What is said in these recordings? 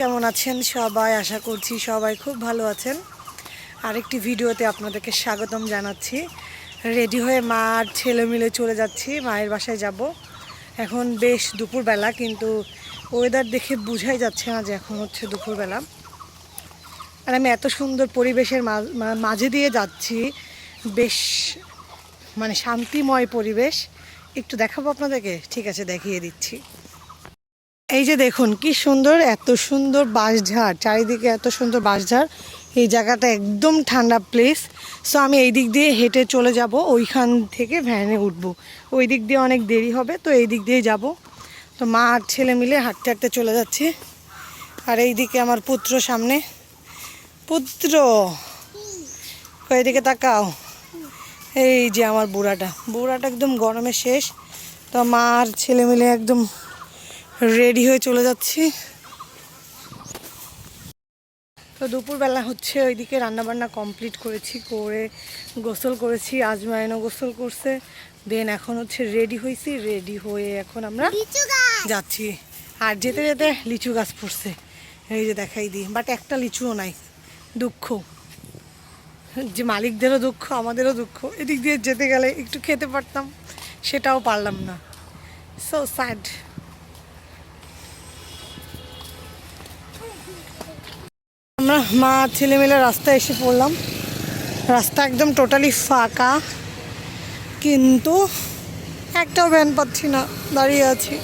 কেমন আছেন সবাই? আশা করছি সবাই খুব ভালো আছেন। আরেকটি ভিডিওতে আপনাদেরকে স্বাগতম জানাচ্ছি। রেডি হয়ে মা আর ছেলে মিলে চলে যাচ্ছি, মায়ের বাসায় যাব। এখন বেশ দুপুরবেলা, কিন্তু ওয়েদার দেখে বোঝাই যাচ্ছে না যে এখন হচ্ছে দুপুরবেলা। আর আমি এত সুন্দর পরিবেশের মাঝে দিয়ে যাচ্ছি। বেশ মানে শান্তিময় পরিবেশ। একটু দেখাবো আপনাদেরকে? ঠিক আছে, দেখিয়ে দিচ্ছি। এই যে দেখুন, কি সুন্দর, এত সুন্দর বাঁশঝাড়, চারিদিকে এত সুন্দর বাঁশঝাড়। এই জায়গাটা একদম ঠান্ডা প্লেস সো আমি এই দিক দিয়ে হেঁটে চলে যাব, ওইখান থেকে ভ্যানে উঠব। ওই দিক দিয়ে অনেক দেরি হবে, তো এই দিক দিয়ে যাব। তো মা আর ছেলে মিলে হাঁটতে হাঁটতে চলে যাচ্ছে। আর এই দিকে আমার পুত্র সামনে। পুত্র, কই দিকে তাকাও। এই যে আমার বুড়াটা। বুড়াটা একদম গরমে শেষ। তো মা আর ছেলে মিলে একদম রেডি হয়ে চলে যাচ্ছি। তো দুপুরবেলা হচ্ছে ওইদিকে রান্নাবান্না কমপ্লিট করেছি করে গোসল করেছি আজমাইনও গোসল করছে। দেন এখন হচ্ছে রেডি হয়েছি রেডি হয়ে এখন আমরা যাচ্ছি। আর যেতে যেতে লিচু গাছ পড়ছে। এই যে দেখাই দিই বাট একটা লিচুও নাই। দুঃখ। যে মালিকদেরও দুঃখ আমাদেরও দুঃখ। এদিক দিয়ে যেতে গেলে একটু খেতে পারতাম সেটাও পারলাম না। সো স্যাড আমরা মা ছেলে মিলে রাস্তায় এসে পড়লাম। রাস্তা একদম টোটালি ফাঁকা। কিন্তু একটাও ভ্যান পাচ্ছি না, দাঁড়িয়ে আছি।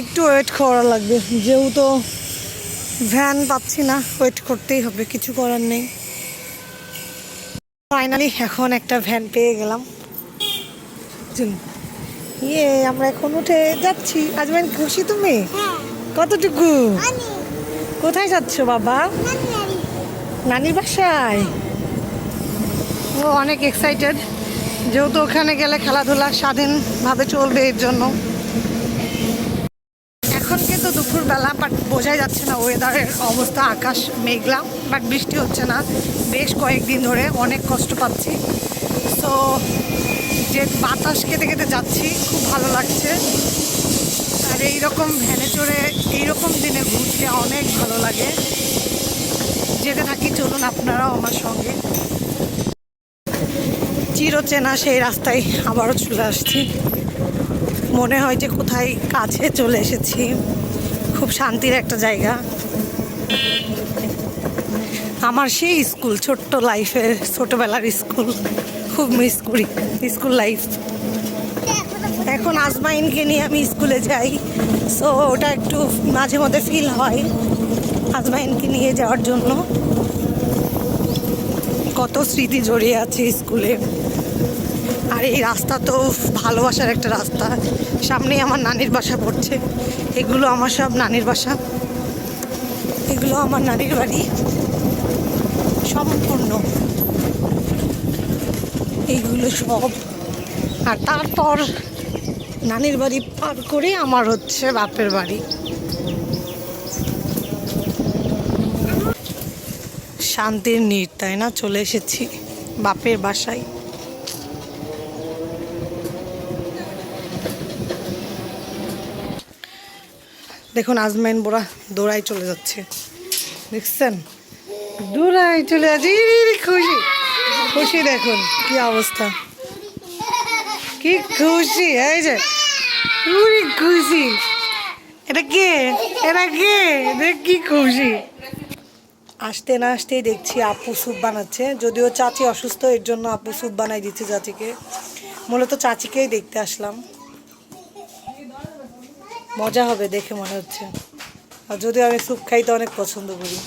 একটু ওয়েট করা লাগবে। যেহেতু ভ্যান পাচ্ছি না ওয়েট করতেই হবে, কিছু করার নেই। ফাইনালি এখন একটা ভ্যান পেয়ে গেলাম। ইয়ে আমরা এখন উঠে যাচ্ছি। আজমান, খুশি তুমি? কতটুকু? কোথায় যাচ্ছ বাবা? নানির বাসায়? ও, অনেক এক্সাইটেড যেহেতু ওখানে গেলে খেলাধুলা স্বাধীনভাবে চলবে এর জন্য। এখন কিন্তু দুপুরবেলা বাট বোঝাই যাচ্ছে না ওয়েদারের অবস্থা, আকাশ মেঘলা বাট বৃষ্টি হচ্ছে না। বেশ কয়েকদিন ধরে অনেক কষ্ট পাচ্ছি। তো যে বাতাস খেতে খেতে যাচ্ছি, খুব ভালো লাগছে। আর এইরকম ভ্যানে চড়ে এইরকম দিনে ঘুরতে অনেক ভালো লাগে। যেতে থাকি, চলুন আপনারাও আমার সঙ্গে। চিরচেনা সেই রাস্তায় আবারও চলে আসছি। মনে হয় যে কোথায় কাছে চলে এসেছি। খুব শান্তির একটা জায়গা। আমার সেই স্কুল, ছোট্ট লাইফের ছোটোবেলার স্কুল। খুব মিস করি, স্কুল লাইফ। এখন আজমাইনকে নিয়ে আমি স্কুলে যাই। সো ওটা একটু মাঝে মধ্যে ফিল হয় আজমাইনকে নিয়ে যাওয়ার জন্য। কত স্মৃতি জড়িয়ে আছে স্কুলে আর এই রাস্তা তো ভালোবাসার একটা রাস্তা। সামনেই আমার নানির বাসা পড়ছে। এগুলো আমার সব নানির বাসা। এগুলো আমার নানির বাড়ি। সম্পূর্ণ। এইগুলো সব। আর তারপর নানির বাড়ি পার করে আমার হচ্ছে বাপের বাড়ি। শান্তির নীড় তাই না? চলে এসেছি বাপের বাসায়। দেখুন, আজমাইন বোরা দৌড়াই চলে যাচ্ছে। দেখছেন? দৌড়াই চলে যাচ্ছে। খুশি। খুশি দেখুন, কি অবস্থা। কি খুশি, এই যে। উরি খুশি। এটা কে? এটা কে? দেখ কি খুশি? আসতে না আসতেই দেখছি আপু স্যুপ বানাচ্ছে। যদিও চাচি অসুস্থ, এর জন্য আপু স্যুপ বানাই দিচ্ছে চাচিকে। মূলত চাচিকেই দেখতে আসলাম। মজা হবে দেখে মনে হচ্ছে। আর যদিও আমি স্যুপ খাইতে অনেক পছন্দ করি।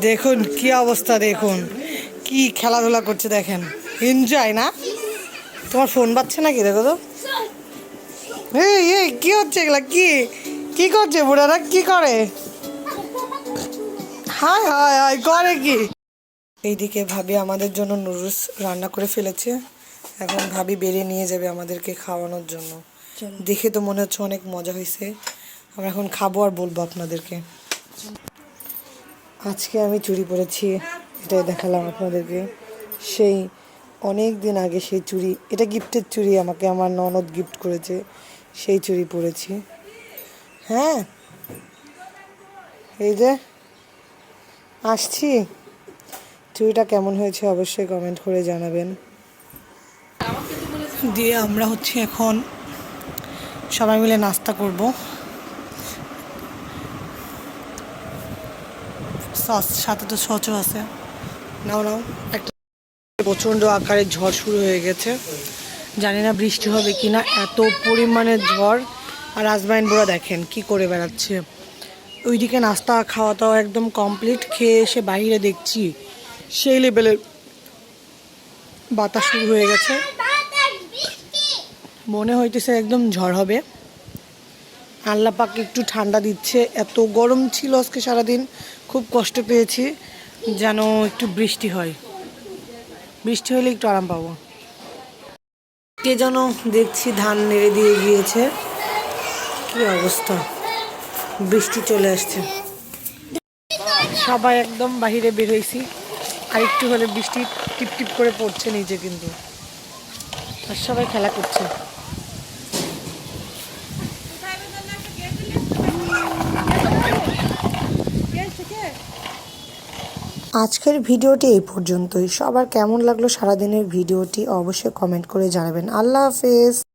দেখুন, কি অবস্থা দেখুন। কি খেলাধুলা করছে দেখেন। এনজয় না? তোমার ফোন বাজছে নাকি দেখো তো এই এই কি হচ্ছে এগুলা? কি কি করছে বুড়ারা? কি করে? হায় হায় হায় করে কি? এইদিকে ভাবি আমাদের জন্য নুডলস রান্না করে ফেলেছে। এখন ভাবি বেরিয়ে নিয়ে যাবে আমাদেরকে খাওয়ানোর জন্য। দেখে তো মনে হচ্ছে অনেক মজা হয়েছে। আমরা এখন খাব আর বলব আপনাদেরকে। আজকে আমি চুরি পরেছি এটাই দেখালাম আপনাদেরকে। সেই অনেক দিন আগে সেই চুড়ি, এটা গিফটের চুড়ি আমাকে, আমার ননদ গিফট করেছে, সেই চুড়ি পরেছি। হ্যাঁ? এই যে, আসছি। চুড়িটা কেমন হয়েছে অবশ্যই কমেন্ট করে জানাবেন। দিয়ে আমরা হচ্ছে এখন সবাই মিলে নাস্তা করব। সস, সাথে তো সচও আছে। নাও নাও, একটা প্রচণ্ড আকারে ঝড় শুরু হয়ে গেছে। জানি না বৃষ্টি হবে কিনা, এত পরিমাণে ঝড়। আর আজমাইন বুড়া দেখেন কি করে বেড়াচ্ছে। ওইদিকে নাস্তা খাওয়া দাওয়া একদম কমপ্লিট খেয়ে এসে বাইরে দেখছি সেই লেভেলের বাতাস শুরু হয়ে গেছে। মনে হইতেছে একদম ঝড় হবে। আল্লাহ পাক একটু ঠান্ডা দিচ্ছে। এত গরম ছিল আজকে সারাদিন। খুব কষ্ট পেয়েছি যেন একটু বৃষ্টি হয়। বৃষ্টি হলে একটু আরাম পাবো। কে যেন দেখছি ধান নেড়ে দিয়ে গিয়েছে। কি অবস্থা? বৃষ্টি চলে আসছে। সবাই একদম বাহিরে বের হয়েছি। আর একটু হলে বৃষ্টি টিপ টিপ করে পড়ছে নিচে কিন্তু। আর সবাই খেলা করছে। আজকের ভিডিওটি এই পর্যন্তই। সবার কেমন লাগল সারাদিনের ভিডিওটি অবশ্যই কমেন্ট করে জানাবেন। আল্লাহ হাফেজ।